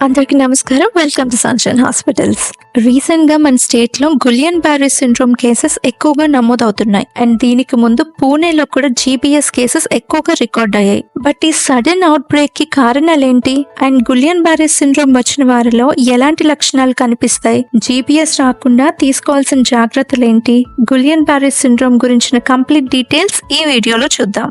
అందరికీ నమస్కారం. Welcome to sunshine hospitals రీసెంట్గా మన స్టేట్లో గులియన్ బ్యారీ సిండ్రోమ్ కేసెస్ ఎక్కువగా నమోదవుతున్నాయి. అండ్ దీనికి ముందు పూణేలో కూడా జీబీఎస్ కేసెస్ ఎక్కువగా రికార్డ్ అయ్యాయి. బట్ ఈ సడన్ అవుట్ బ్రేక్కి కారణాలు ఏంటి అండ్ గులియన్ బ్యారీ సిండ్రోమ్ వచ్చిన వారిలో ఎలాంటి లక్షణాలు కనిపిస్తాయి? జీబీఎస్ రాకుండా తీసుకోవాల్సిన జాగ్రత్తలు ఏంటి గులియన్ బ్యారీ సిండ్రోమ్ గురించిన కంప్లీట్ డీటెయిల్స్ ఈ వీడియోలో చూద్దాం.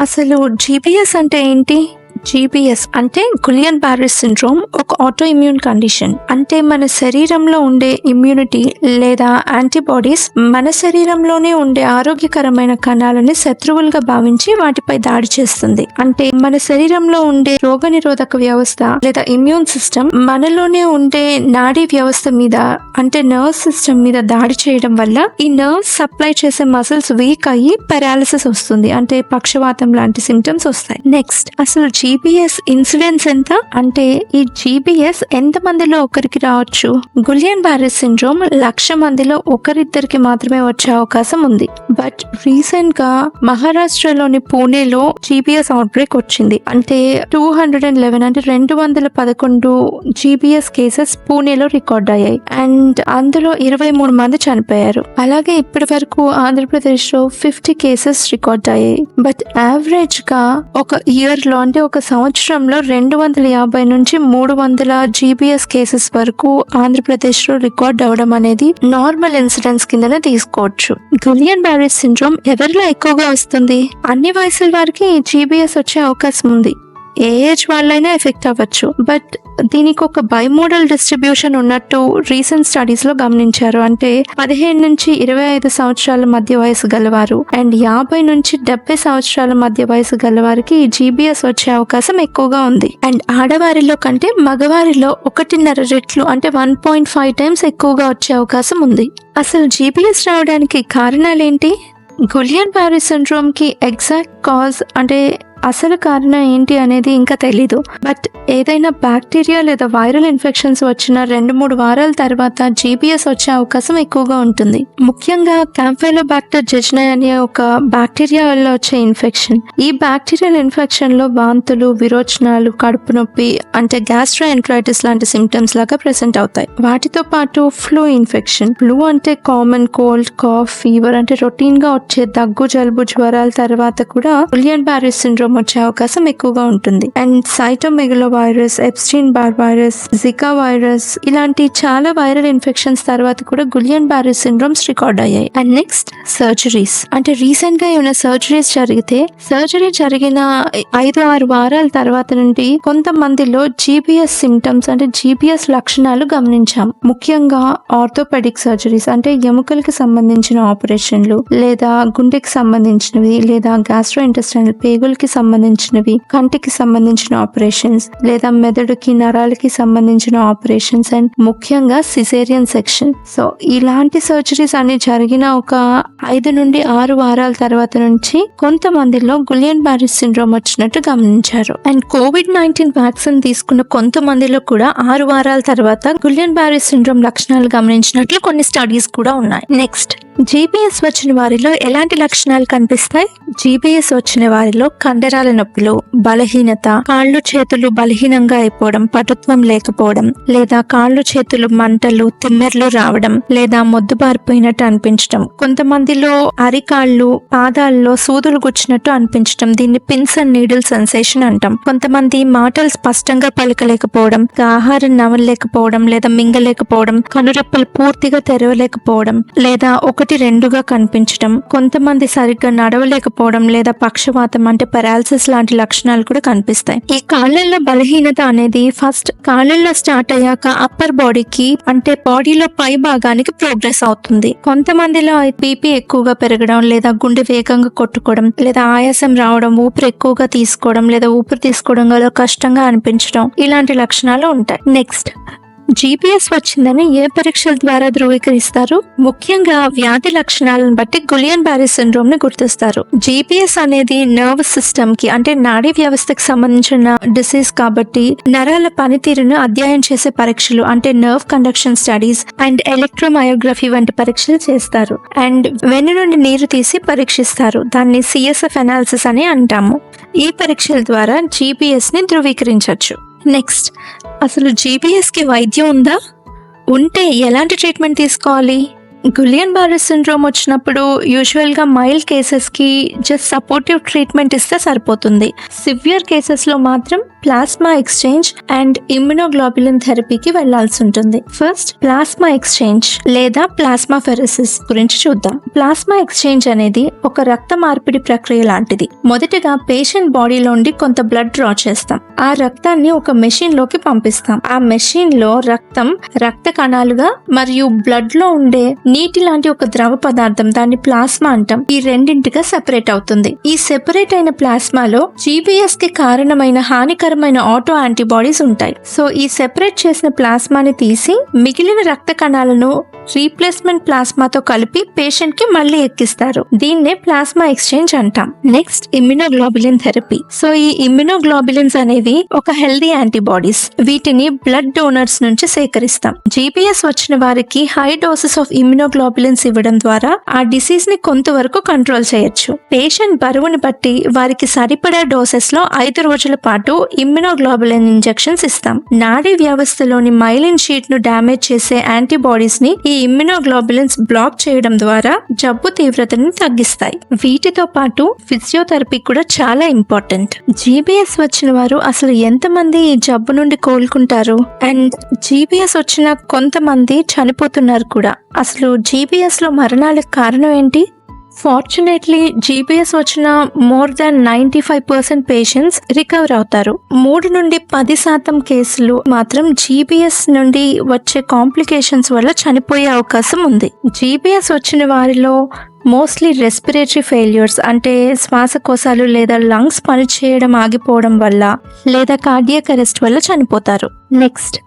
అసలు జీబీఎస్ అంటే ఏంటి? జీబీఎస్ అంటే గులియన్ బారిస్ సిండ్రోమ్ ఒక ఆటో ఇమ్యూన్ కండిషన్ అంటే మన శరీరంలో ఉండే ఇమ్యూనిటీ లేదా యాంటీబాడీస్ మన శరీరంలోనే ఉండే ఆరోగ్యకరమైన కణాలని శత్రువులుగా భావించి వాటిపై దాడి చేస్తుంది. అంటే మన శరీరంలో ఉండే రోగనిరోధక వ్యవస్థ లేదా ఇమ్యూన్ సిస్టమ్ మనలోనే ఉండే నాడీ వ్యవస్థ మీద అంటే నర్వ్ సిస్టమ్ మీద దాడి చేయడం వల్ల ఈ నర్వ్ సప్లై చేసే మసిల్స్ వీక్ అయ్యి పెరాలిసిస్ వస్తుంది. అంటే పక్షవాతం లాంటి సిమ్టమ్స్ వస్తాయి. నెక్స్ట్ అసలు జీబీఎస్ ఇన్సిడెన్స్ ఎంత? అంటే ఈ జీబీఎస్ ఎంత మందిలో ఒకరికి రావచ్చు? గులియన్ బారెస్ సిండ్రోమ్ లక్ష మందిలో ఒకరిద్దరికి మాత్రమే వచ్చే అవకాశం ఉంది. బట్ రీసెంట్గా మహారాష్ట్రలోని పూణేలో జీబీఎస్ అవుట్ బ్రేక్ వచ్చింది. అంటే టూ హండ్రెడ్ అండ్ లెవెన్ అంటే రెండు వందల పదకొండు జీబీఎస్ కేసెస్ పూణేలో రికార్డ్ అయ్యాయి. అండ్ అందులో ఇరవై మూడు మంది చనిపోయారు. అలాగే ఇప్పటి వరకు ఆంధ్రప్రదేశ్లో ఫిఫ్టీ కేసెస్ రికార్డ్ అయ్యాయి. బట్ యావరేజ్గా ఒక ఇయర్లో అంటే ఒక సంవత్సరంలో రెండు వందల యాభై నుంచి మూడు వందల జీబీఎస్ కేసెస్ వరకు ఆంధ్రప్రదేశ్లో రికార్డ్ అవ్వడం అనేది నార్మల్ ఇన్సిడెంట్స్ కిందనే తీసుకోవచ్చు. గులియన్ బ్యారేజ్ సిండ్రోమ్ ఎవరిలో ఎక్కువగా వస్తుంది? అన్ని వయసుల వారికి జీబీఎస్ వచ్చే అవకాశం ఉంది. ఏ ఏజ్ వాళ్ళైనా ఎఫెక్ట్ అవ్వచ్చు. బట్ దీనికి ఒక బైమోడల్ డిస్ట్రిబ్యూషన్ ఉన్నట్టు రీసెంట్ స్టడీస్లో గమనించారు. అంటే పదిహేను నుంచి ఇరవై ఐదు సంవత్సరాల మధ్య వయసు గలవారు అండ్ యాభై నుంచి డెబ్బై సంవత్సరాల మధ్య వయసు గలవారికి జీబీఎస్ వచ్చే అవకాశం ఎక్కువగా ఉంది. అండ్ ఆడవారిలో కంటే మగవారిలో ఒకటిన్నర రెట్లు అంటే వన్ పాయింట్ ఫైవ్ టైమ్స్ ఎక్కువగా వచ్చే అవకాశం ఉంది. అసలు జీబీఎస్ రావడానికి కారణాలేంటి? గులియన్ బ్యారీ సిండ్రోమ్కి ఎగ్జాక్ట్ కాజ్ అంటే అసలు కారణం ఏంటి అనేది ఇంకా తెలీదు. బట్ ఏదైనా బ్యాక్టీరియా లేదా వైరల్ ఇన్ఫెక్షన్స్ వచ్చిన రెండు మూడు వారాల తర్వాత జీబీఎస్ వచ్చే అవకాశం ఎక్కువగా ఉంటుంది. ముఖ్యంగా క్యాంఫైలోబాక్టర్ జెజ్నై అనే ఒక బ్యాక్టీరియా వల్ల వచ్చే ఇన్ఫెక్షన్. ఈ బ్యాక్టీరియల్ ఇన్ఫెక్షన్లో వాంతులు విరోచనాలు కడుపు నొప్పి అంటే గ్యాస్ట్రో ఎంట్రైటిస్ లాంటి సిమ్టమ్స్ లాగా ప్రెసెంట్ అవుతాయి. వాటితో పాటు ఫ్లూ ఇన్ఫెక్షన్. ఫ్లూ అంటే కామన్ కోల్డ్ కాఫ్ ఫీవర్ అంటే రొటీన్గా వచ్చే దగ్గు జలుబు జ్వరాల తర్వాత కూడా ఉలియన్ బ్యారిస్ సిండ్రోమ్ వచ్చే అవకాశం ఎక్కువగా ఉంటుంది. And cytomegalovirus Epstein Barr virus Zika virus ఇలాంటి చాలా వైరల్ ఇన్ఫెక్షన్స్ తర్వాత కూడా గులియన్ బారిస్ సిండ్రోమ్స్ రికార్డ్ అయ్యాయి. And next surgeries. అంటే రీసెంట్గా ఏమైనా సర్జరీస్ జరిగితే సర్జరీ జరిగిన ఐదు ఆరు వారాల తర్వాత నుండి కొంతమందిలో జీబీఎస్ సిమ్టమ్స్ అంటే జీబీఎస్ లక్షణాలు గమనించాం. ముఖ్యంగా ఆర్థోపెడిక్ సర్జరీస్ అంటే ఎముకలకి సంబంధించిన ఆపరేషన్లు లేదా గుండెకి సంబంధించినవి లేదా గ్యాస్ట్రో ఇంటెస్టైనల్ పేగులకి సంబంధించినవి కంటికి సంబంధించిన ఆపరేషన్స్ లేదా మెదడుకి నరాలకి సంబంధించిన ఆపరేషన్స్ అండ్ ముఖ్యంగా సిసేరియన్ సెక్షన్. సో ఇలాంటి సర్జరీస్ అన్ని జరిగిన ఒక ఐదు నుండి ఆరు వారాల తర్వాత నుంచి కొంతమందిలో గులియన్ బారిస్ సిండ్రోమ్ వచ్చినట్టు గమనించారు. అండ్ కోవిడ్ నైన్టీన్ వ్యాక్సిన్ తీసుకున్న కొంతమందిలో కూడా ఆరు వారాల తర్వాత గులియన్ బారిస్ సిండ్రోమ్ లక్షణాలు గమనించినట్లు కొన్ని స్టడీస్ కూడా ఉన్నాయి. నెక్స్ట్ జీబీఎస్ వచ్చిన వారిలో ఎలాంటి లక్షణాలు కనిపిస్తాయి? జీబీఎస్ వచ్చిన వారిలో కండ కండరాల నొప్పులు బలహీనత కాళ్ళు చేతులు బలహీనంగా అయిపోవడం పటుత్వం లేకపోవడం లేదా కాళ్ళు చేతులు మంటలు తిమ్మెర్లు రావడం లేదా మొద్దుబారిపోయినట్టు అనిపించడం కొంతమందిలో అరికాళ్ళు పాదాల్లో సూదులు గుచ్చినట్టు అనిపించడం దీన్ని పిన్స్ అండ్ నీడిల్ సెన్సేషన్ అంటాం. కొంతమంది మాటలు స్పష్టంగా పలకలేకపోవడం ఆహారం నవలలేకపోవడం లేదా మింగలేకపోవడం కనురెప్పలు పూర్తిగా తెరవలేకపోవడం లేదా ఒకటి రెండుగా కనిపించడం కొంతమంది సరిగ్గా నడవలేకపోవడం లేదా పక్షవాతం అంటే పెరాలసిస్ లాంటి లక్షణాలు కూడా కనిపిస్తాయి. ఈ కాళ్ళల్లో బలహీనత అనేది ఫస్ట్ కాళ్ళల్లో స్టార్ట్ అయ్యాక అప్పర్ బాడీకి అంటే బాడీలో పై భాగానికి ప్రోగ్రెస్ అవుతుంది. కొంతమందిలో బీపీ ఎక్కువగా పెరగడం లేదా గుండె వేగంగా కొట్టుకోవడం లేదా ఆయాసం రావడం ఊపిరి ఎక్కువగా తీసుకోవడం లేదా ఊపిరి తీసుకోవడం వల్ల కష్టంగా అనిపించడం ఇలాంటి లక్షణాలు ఉంటాయి. నెక్స్ట్ జీపీఎస్ వచ్చిందని ఏ పరీక్షల ద్వారా ధృవీకరిస్తారు? ముఖ్యంగా వ్యాధి లక్షణాలను బట్టి గులియన్ బారీ సిండ్రోమ్ని గుర్తిస్తారు జీపీఎస్ అనేది నర్వ్ సిస్టమ్కి అంటే నాడీ వ్యవస్థకి సంబంధించిన డిసీజ్ కాబట్టి నరాల పనితీరును అధ్యయనం చేసే పరీక్షలు అంటే nerve conduction studies and electromyography వంటి పరీక్షలు చేస్తారు. అండ్ వెన్ను నుండి నీరు తీసి పరీక్షిస్తారు. దాన్ని సిఎస్ఎఫ్ అనాలిసిస్ అని అంటాము. ఈ పరీక్షల ద్వారా జీపీఎస్ని ధృవీకరించవచ్చు. నెక్స్ట్ అసలు జీబీఎస్కి వైద్యం ఉందా? ఉంటే ఎలాంటి ట్రీట్మెంట్ తీసుకోవాలి? గులియన్ బారెస్ సిండ్రోమ్ వచ్చినప్పుడు యూజువల్గా మైల్డ్ కేసెస్కి జస్ట్ సపోర్టివ్ ట్రీట్మెంట్ ఇస్తే సరిపోతుంది. సివియర్ కేసెస్లో మాత్రం ప్లాస్మా ఎక్స్చేంజ్ అండ్ ఇమ్యునోగ్లోబులిన్ థెరపీకి వెళ్ళాల్సి ఉంటుంది. ఫస్ట్ ప్లాస్మా ఎక్స్చేంజ్ లేదా ప్లాస్మా ఫెరసిస్ గురించి చూద్దాం. ప్లాస్మా ఎక్స్చేంజ్ అనేది ఒక రక్త మార్పిడి ప్రక్రియ లాంటిది. మొదటగా పేషెంట్ బాడీలోండి కొంత బ్లడ్ డ్రా చేస్తాం. ఆ రక్తాన్ని ఒక మెషిన్లోకి పంపిస్తాం. ఆ మెషిన్లో రక్తం రక్త కణాలుగా మరియు బ్లడ్లో ఉండే నీటి లాంటి ఒక ద్రవ పదార్థం దాన్ని ప్లాస్మా అంటాం. ఈ రెండింటిగా సెపరేట్ అవుతుంది. ఈ సెపరేట్ అయిన ప్లాస్మాలో జీబీఎస్కి కారణమైన హానికరమైన ఆటో యాంటీబాడీస్ ఉంటాయి. సో ఈ సెపరేట్ చేసిన ప్లాస్మాని తీసి మిగిలిన రక్త కణాలను రీప్లేస్మెంట్ ప్లాస్మాతో కలిపి పేషెంట్కి మళ్ళీ ఎక్కిస్తారు. దీన్నే ప్లాస్మా ఎక్స్చేంజ్ అంటాం. Next immunoglobulin therapy. సో ఈ ఇమ్యునోగ్లోబులిన్స్ అనేవి ఒక హెల్దీ యాంటీబాడీస్. వీటిని బ్లడ్ డోనర్స్ నుంచి సేకరిస్తాం. జీపీఎస్ వచ్చిన వారికి హై డోసెస్ ఆఫ్ ఇమ్యునోగ్లోబులిన్స్ ఇవ్వడం ద్వారా ఆ డిసీజ్ని కొంతవరకు కంట్రోల్ చేయొచ్చు. పేషెంట్ బరువుని బట్టి వారికి సరిపడా డోసెస్లో ఐదు రోజుల పాటు ఇమ్యునోగ్లోబులిన్ ఇంజెక్షన్స్ ఇస్తాం. నాడీ వ్యవస్థలోని మైలిన్ షీట్ను డ్యామేజ్ చేసే యాంటీబాడీస్ని ఈ ఇమ్యునోగ్లోబులిన్స్ బ్లాక్ చేయడం ద్వారా జబ్బు తీవ్రతను తగ్గిస్తాయి. వీటితో పాటు ఫిజియోథెరపీ కూడా చాలా ఇంపార్టెంట్. జీబీఎస్ వచ్చిన వారు అసలు ఎంతమంది ఈ జబ్బు నుండి కోలుకుంటారు? అండ్ జీబీఎస్ వచ్చిన కొంతమంది చనిపోతున్నారు కూడా. అసలు జీబీఎస్లో మరణాలకు కారణం ఏంటి? ఫార్చునేట్లీ జీబీఎస్ వచ్చిన more than ninety five percent patients recover అవుతారు. మూడు నుండి పది శాతం కేసులు మాత్రం జీబీఎస్ నుండి వచ్చే కాంప్లికేషన్స్ వల్ల చనిపోయే అవకాశం ఉంది. జీబీఎస్ వచ్చిన వారిలో మోస్ట్లీ రెస్పిరేటరీ ఫెయిల్యూర్స్ అంటే శ్వాసకోశాలు లేదా లంగ్స్ పనిచేయడం ఆగిపోవడం వల్ల లేదా కార్డియక్ అరెస్ట్ వల్ల చనిపోతారు. నెక్స్ట్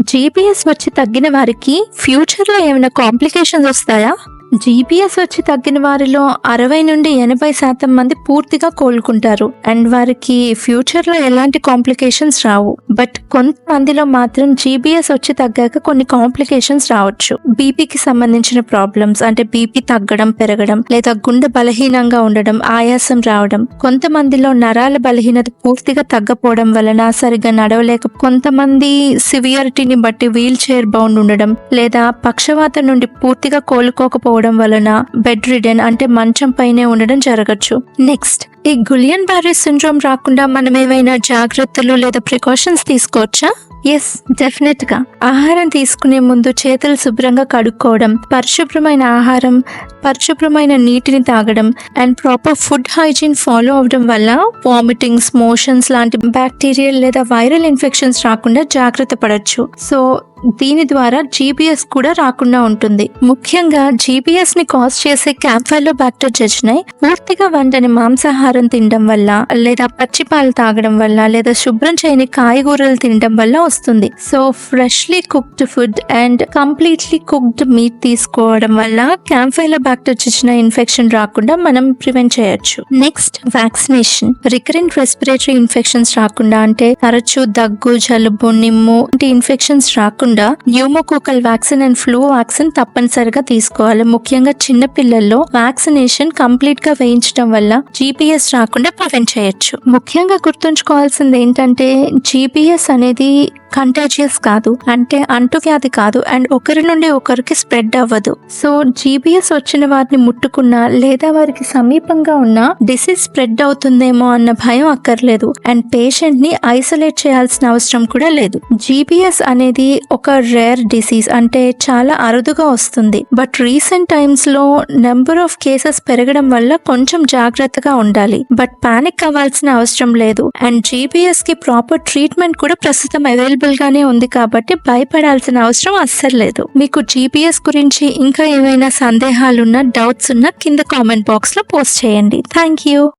జీబీఎస్ వచ్చి తగ్గిన వారికి ఫ్యూచర్లో ఏమైనా కాంప్లికేషన్స్ వస్తాయా? జీపీఎస్ వచ్చి తగ్గిన వారిలో అరవై నుండి ఎనభై శాతం మంది పూర్తిగా కోలుకుంటారు. అండ్ వారికి ఫ్యూచర్లో ఎలాంటి కాంప్లికేషన్స్ రావు. బట్ కొంతమందిలో మాత్రం జీబీఎస్ వచ్చి తగ్గాక కొన్ని కాంప్లికేషన్స్ రావచ్చు. బీపీకి సంబంధించిన ప్రాబ్లమ్స్ అంటే బీపీ తగ్గడం పెరగడం లేదా గుండె బలహీనంగా ఉండడం ఆయాసం రావడం కొంతమందిలో నరాల బలహీనత పూర్తిగా తగ్గపోవడం వలన సరిగ్గా నడవలేక కొంతమంది సివియారిటీని బట్టి వీల్ చైర్ బౌండ్ ఉండడం లేదా పక్షవాతం నుండి పూర్తిగా కోలుకోకపోవడం వలన బెడ్ రిడెన్ అంటే మంచం పైనే ఉండడం జరగచ్చు. నెక్స్ట్ ఈ గులియన్ బ్యారీస్ సిండ్రోమ్ రాకుండా మనం ఏమైనా జాగ్రత్తలు లేదా ప్రికాషన్స్ తీసుకోవచ్చా? ఎస్ డెఫినెట్గా. ఆహారం తీసుకునే ముందు చేతులు శుభ్రంగా కడుక్కోవడం పరిశుభ్రమైన ఆహారం పరిశుభ్రమైన నీటిని తాగడం and proper food hygiene follow అవడం వల్ల వామిటింగ్స్ మోషన్స్ లాంటి బ్యాక్టీరియల్ లేదా వైరల్ ఇన్ఫెక్షన్స్ రాకుండా జాగ్రత్త పడవచ్చు సో దీని ద్వారా జీబీఎస్ కూడా రాకుండా ఉంటుంది. ముఖ్యంగా జీబీఎస్ని కాజ్ చేసే క్యాంఫైలో బ్యాక్టర్ జజ్నై పూర్తిగా వండని మాంసాహారం తినడం వల్ల లేదా పచ్చి పాలు తాగడం వల్ల లేదా శుభ్రం చేయని కాయగూరలు తినడం వల్ల వస్తుంది. So freshly cooked food and completely cooked meat తీసుకోవడం వల్ల క్యాంఫైలో బ్యాక్టర్ చిచ్చిన ఇన్ఫెక్షన్ రాకుండా మనం ప్రివెంట్ చేయొచ్చు. Next vaccination recurrent respiratory infections రాకుండా అంటే తరచు దగ్గు జలుబు నిమ్ము వంటి ఇన్ఫెక్షన్స్ రాకుండా pneumococcal vaccine and flu vaccine తప్పనిసరిగా తీసుకోవాలి. ముఖ్యంగా చిన్న పిల్లల్లో వ్యాక్సినేషన్ కంప్లీట్గా వేయించడం వల్ల జీపీఎస్ రాకుండా ప్రివెంట్ చేయొచ్చు. ముఖ్యంగా గుర్తుంచుకోవాల్సింది ఏంటంటే జీపీఎస్ అనేది కంటాజియస్ కాదు. అంటే అంటువ్యాధి కాదు. అండ్ ఒకరి నుండి ఒకరికి స్ప్రెడ్ అవ్వదు. సో జీబీఎస్ వచ్చిన వారిని ముట్టుకున్నా లేదా వారికి సమీపంగా ఉన్న డిసీజ్ స్ప్రెడ్ అవుతుందేమో అన్న భయం అక్కర్లేదు. అండ్ పేషెంట్ని ఐసోలేట్ చేయాల్సిన అవసరం కూడా లేదు. జీబీఎస్ అనేది ఒక రేర్ డిసీజ్ అంటే చాలా అరుదుగా వస్తుంది. బట్ రీసెంట్ టైమ్స్లో నెంబర్ ఆఫ్ కేసెస్ పెరగడం వల్ల కొంచెం జాగ్రత్తగా ఉండాలి. బట్ పానిక్ అవ్వాల్సిన అవసరం లేదు. అండ్ జీబీఎస్కి ప్రాపర్ ట్రీట్మెంట్ కూడా ప్రస్తుతం అవైలబుల్ గానే ఉంది కాబట్టి భయపడాల్సిన అవసరం అస్సలు లేదు. మీకు జీపీఎస్ గురించి ఇంకా ఏమైనా సందేహాలున్నా డౌట్స్ ఉన్నా కింద కామెంట్ బాక్స్లో పోస్ట్ చేయండి. Thank you